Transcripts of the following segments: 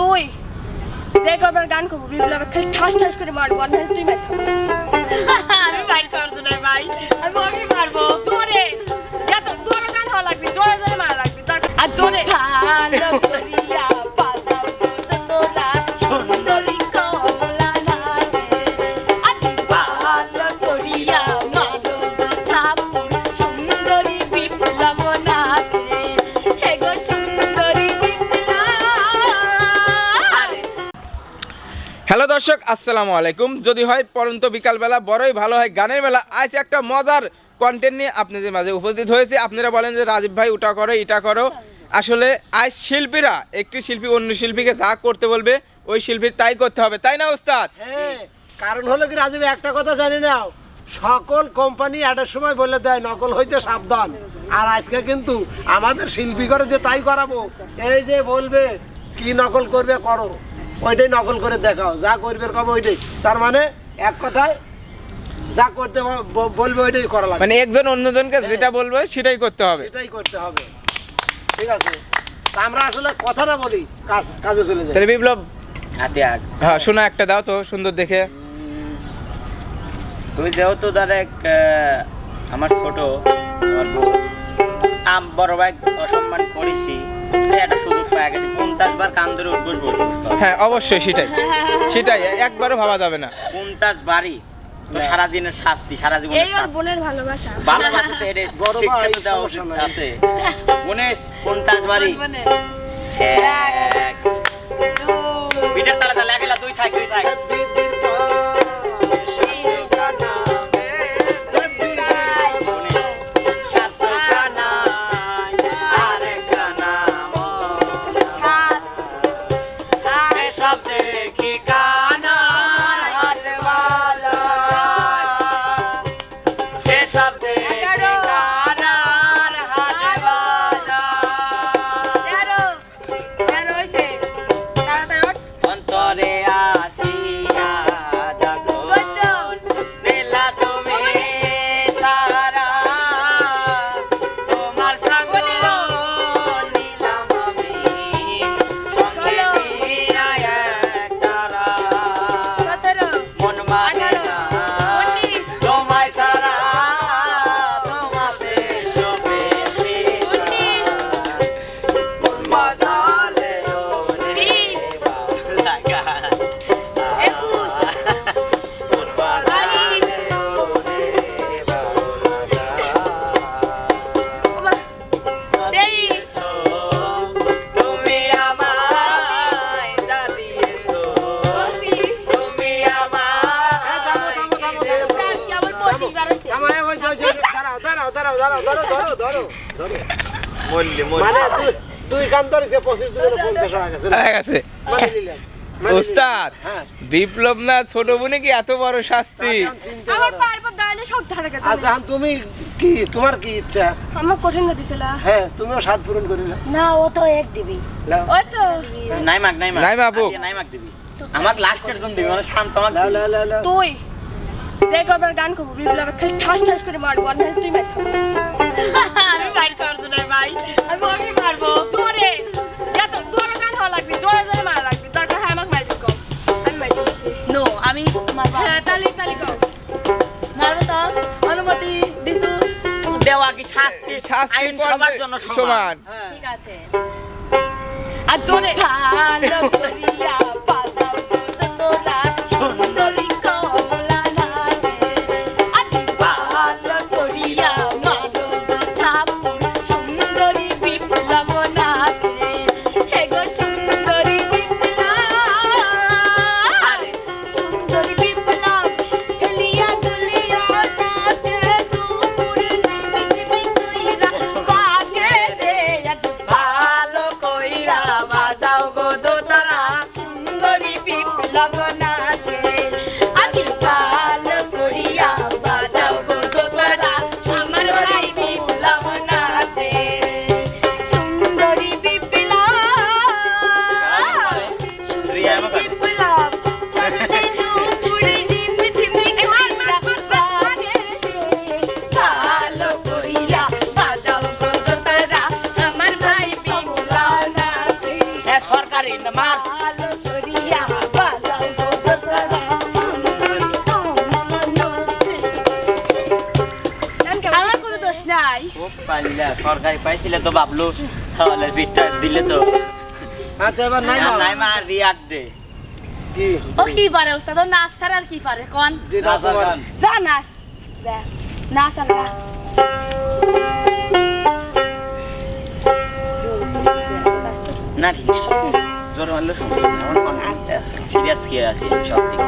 তুই যে করবার গান করব বিপ্লবে খালি ঠাস ঠাস করে মারবো আর নাহলে তুই মার আমি বাইর করতে নাই ভাই। আমি ওকে মারবো। জোরে। এত জোরে গান হওয়া লাগবে জোরে জোরে মারা লাগবে। আর জোরে। ভালো হ্যালো দর্শক, আসসালামু আলাইকুম। যদি হয়, পরন্ত বিকালবেলা বড়ই ভালো হয়, গানের মেলা আজ একটা মজার কন্টেন্ট নিয়ে আপনাদের মাঝে উপস্থিত হয়েছে। আপনারা বলেন যে, রাজীব ভাই ওটা করো এটা করো। আসলে, আজ শিল্পীরা, একটি শিল্পী অন্য শিল্পীকে যা করতে বলবে, ওই শিল্পীর তাই করতে হবে। তাই না, ওস্তাদ? কারণ হলো কি রাজীব, একটা কথা জানি না। সকল কোম্পানি এটার সময় বলে দেয়, নকল হইতে সাবধান। আর আজকে কিন্তু আমাদের শিল্পী করে যে তাই করাবো, এই যে বলবে, কি নকল করবে, করো। ওইটাই নকল করে দেখাও যা করবে কবে ওইটাই। তার মানে এক কথায় যা করতে বলবে ওইটাই করা লাগবে। মানে একজন অন্যজনকে যেটা বলবে সেটাই করতে হবে। এটাই করতে হবে। ঠিক আছে? তা আমরা আসলে কথা না বলি কাজ কাজে চলে যাই। তাহলে বিপ্লব হাতে আগ। হ্যাঁ শোনা একটা দাও তো সুন্দর দেখে। তুই যেহেতু ডাইরেক আমার ছোট আমার আম বড় ভাই অসম্মান করেছি। একটা সুযোগ পাওয়া গেছে পঞ্চাশ বার কান ধরে উঠবস হ্যাঁ অবশ্যই সেটাই। সেটাই একবারও ভাবা যাবে না। পঞ্চাশ বারই তো সারাদিনের শাস্তি সারা জীবনের এই শাস্তি। বোনের ভালোবাসা। ভালোবাসা তো এটা বড় শিক্ষা ভাই, তো দেওয়া। আছে। গণেশ পঞ্চাশ বারই। এক। পিঠের তালে তালে একেলা দুই থাক দুই থাক। দেখি ওস্তাদ হ্যাঁ। বিপ্লব না ছোট বোনে কি এত বড় শাস্তি? আমার পারো। পায়ের সব ধারে গেছে। আচ্ছা তুমি কি তোমার কি ইচ্ছা? আমার কঠিন দিছিল হ্যাঁ তুমিও সাত পূরণ করে না ও তো এক দিবি। ওই তো। নাই মাগ নাই মাগ নাই মাগ, নাই মাগ দিবি। আমাক লাস্টের জন দিবি মানে শান্ত নাও। তুই যে করবার গান করব বিপ্লবে খালি ঠাস ঠাস করে মারবো আর তুই মার অনুমতি দিছো? দেওয়া কি শাস্তি শাস্তি সবার জন্য সমান। ঠিক আছে। আর জোরে ভালো করিয়া বাজাও সরকারি পাইছিলে তো বাবলু সওয়ালের পিঠটা দিলে তো। আচ্ছা এবার নাই না নাই মা রিয়াদ দে। কি? ও কি পারে ওস্তাদ? ও নাচ ছাড়া আর কি পারে? কোন? নাচ। যা নাচ যা। নাচ আর গা না ঠিক আছে। জোরে মারলে না আমার আস্তে আস্তে। সিরিয়াস খেয়ে আছি সব দিক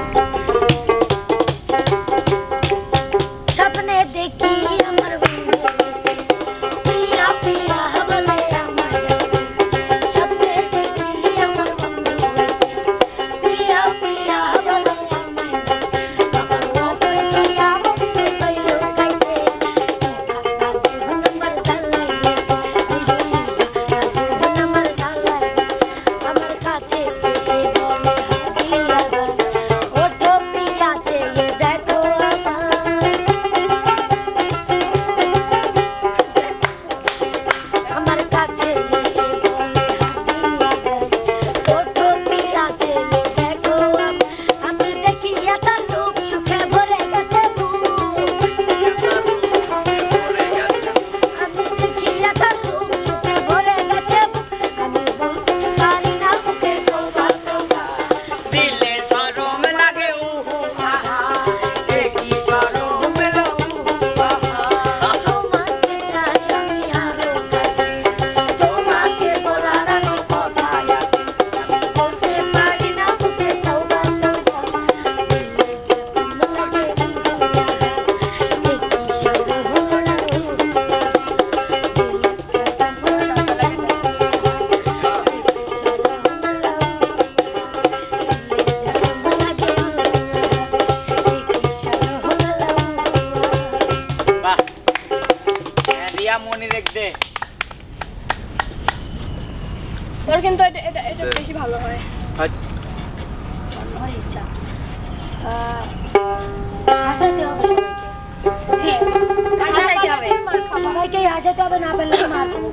সবাইকেই হাসাতে হবে না পারলে মার খাব।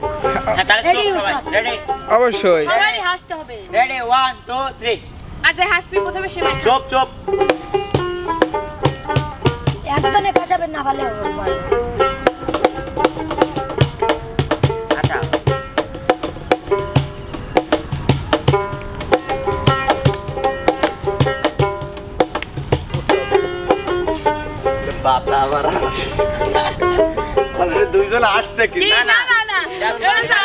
উষা? রেডি অবশ্যই। সবারই হাসতে হবে। রেডি ওয়ান টু থ্রি আর যে হাসবি প্রথমে সে। চুপ চুপ। একজনে কাজাবেন না পারলে হবে অলরেডি আসছে কি? কি না না না। না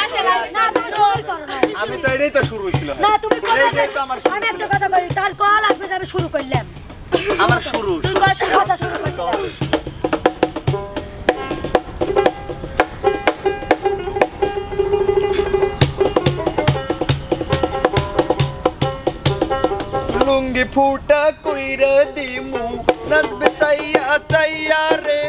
না তুমি শুরু করো না। আমি তো এটাই তো শুরু ছিল না তুমি করো না। এইটাই তো আমার শুরু। আমি একটা কথা বলি তার কল আসবে আমি শুরু করলাম। আমার শুরু। তুই কথা শুরু করলাম লুঙ্গি ফুটা কইরে দিমু নাচবে চাইয়া চাইয়া রে।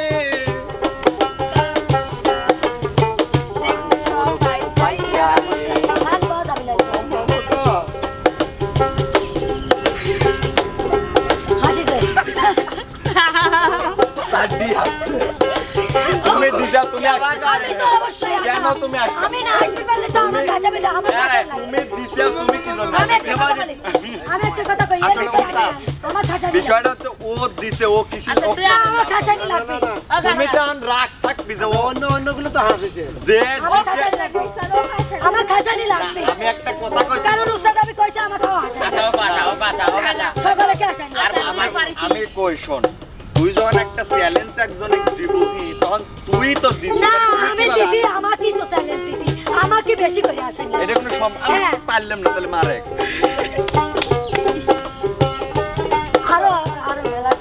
সাড্ডি হাসছে তুমি দিজা তুমি আসবে। আমি তো অবশ্যই কেন তুমি আসবে? আমি না আসতে পারলে তো আমার হাসাবে না আমার হাসা লাগে তুমি দিজা তুমি কি জন্য? আমি একটা কথা বলি। আমি একটা কথা কই আসলে ওটা। আমার হাসা বিষয়টা হচ্ছে ও দিছে ও কিছু আচ্ছা, ও আমার হাসানি লাগবে তুমি তো আন রাগ থাকবি যে অন্য অন্যগুলো তো হাসিছে। যে আমার হাসানি লাগবে আমার হাসানি লাগবে আমি একটা কথা কই কারণ উস্তাদ আমি কইছে আচ্ছা ও পাশা ও পাশা পাশা সকালে আর আমার আমি কই শোন? তুই যখন একটা চ্যালেঞ্জ একজনে দিবহি তখন তুই তো দিছিস না আমি দিছি তো চ্যালেঞ্জ দিছি। আমাকে বেশি করে হাসানি এটা কোনো সম আমি হ্যাঁ। পারলাম না তাহলে মারে। আরও আরও মেলা।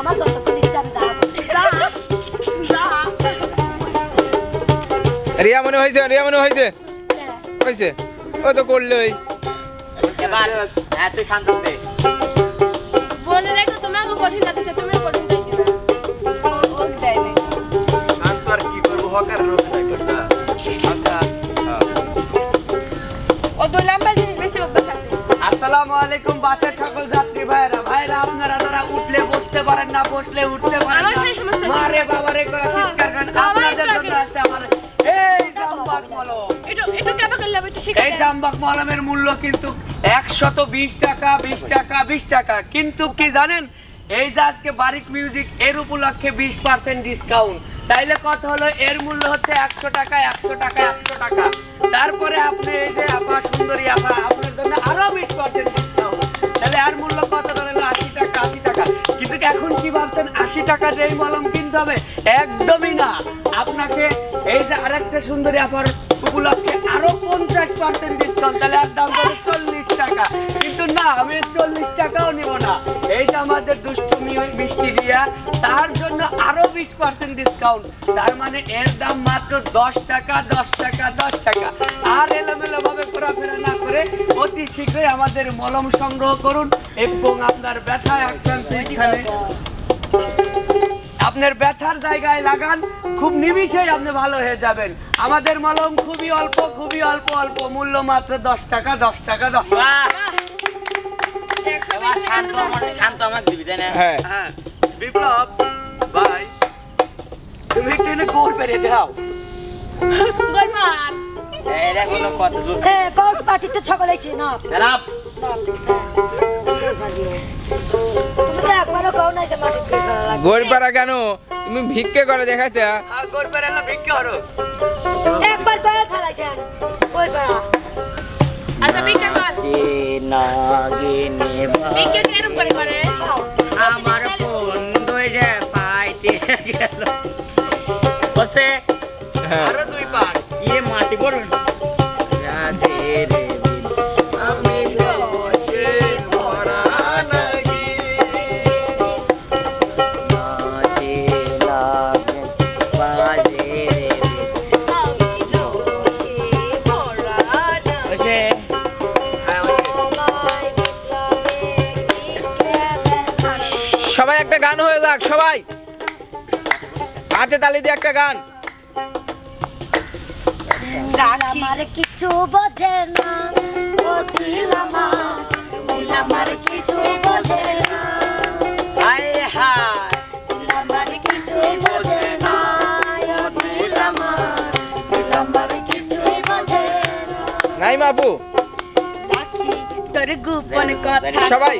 আমার যতক্ষণ ইচ্ছা আমি যাব রিয়া মনে হয়েছে রিয়া মনে হয়েছে হয়েছে। ও তো করলোই। এবার হ্যাঁ তুই শান্ত দে মনে রেখো তোমাকে কঠিন লাগছে তুমিও কঠিন লাগছে ও দেয় নাই আমি আর কি করব? হকার অভিনয় করতে ও দুই নাম্বার জিনিস বেশি অভ্যাস আছে। আসসালামু আলাইকুম বাসের সকল যাত্রী ভাইরা ভাইরা আপনারা যারা উঠলে বসতে পারেন না বসলে উঠতে পারেন না। সেই সমস্যা নেই। মারে বাবারে চিৎকার করেন। আপনাদের জন্য আছে আমার এই জাম্বাক বলো একটু একটু কেমন করলে আমি শিখে এই জাম্বাক মলমের মূল্য কিন্তু একশত বিশ টাকা বিশ টাকা বিশ টাকা। কিন্তু কি জানেন, এই যে আজকে বারিক মিউজিক এর উপলক্ষে বিশ পার্সেন্ট ডিসকাউন্ট তাইলে কত হলো, এর মূল্য হচ্ছে একশো টাকা একশো টাকা একশো টাকা। তারপরে আপনি এই যে আপা সুন্দরী আপা, আপনার জন্য আরও বিশ পার্সেন্ট ডিসকাউন্ট তাহলে আর মূল্য কত দাঁড়াল আশি টাকা আশি টাকা। কিন্তু এখন কি ভাবছেন? আশি টাকা দিয়ে এই মলম কিনতে হবে। একদমই না। আপনাকে এই যে আরেকটা সুন্দরী আপার উপলক্ষে আরও পঞ্চাশ পার্সেন্ট ডিসকাউন্ট তাহলে আর দাম পড়বে চল্লিশ টাকা। কিন্তু না, আমি চল্লিশ টাকাও নিব না। এই যে আমাদের দুষ্টুমি ওই মিষ্টি দিয়া, তার জন্য আরও বিশ পার্সেন্ট ডিসকাউন্ট তার মানে এর দাম মাত্র দশ টাকা দশ টাকা দশ টাকা। আর এলোমেলো ভাবে ঘোরাফেরা না করে অতি শীঘ্রই আমাদের মলম সংগ্রহ করুন এবং আপনার ব্যথা আক্রান্ত এখানে। আপনার ব্যথার জায়গায় লাগান খুব নিমিষেই আপনি ভালো হয়ে যাবেন। আমাদের মলম খুবই অল্প খুবই অল্প অল্প মূল্য মাত্র দশ টাকা দশ টাকা দশ বাহ! এবার শান্ত শান্ত আমাকে দিবি তাই না? বিপ্লব ভাই তুমি একটু এনে গোল পেরে দাও। গোলমাল এটা কোনো কত যুগ হ্যাঁ কোন পার্টিতে সকলেই না তুমি তো একবারও কও না যে মাটি গড়পাড়া কেন? তুমি ভিক্ষে করে দেখাইতে। হ্যাঁ করো একবার করে ফেলাইছেন আচ্ছা করে। করে আমার বন্ধু রে পাইতে গেল। বসে। হ্যাঁ। আরও দুই পাক ইয়ে মাটি করুন দিয়ে একটা গান। আমার কিছু বোঝে না। ও দিলামা আমার কিছু বোঝে না। হায়। আমার কিছু বোঝে না। আমার কিছু বোঝে নাই মাপু। তোর গোপন কথা। সবাই।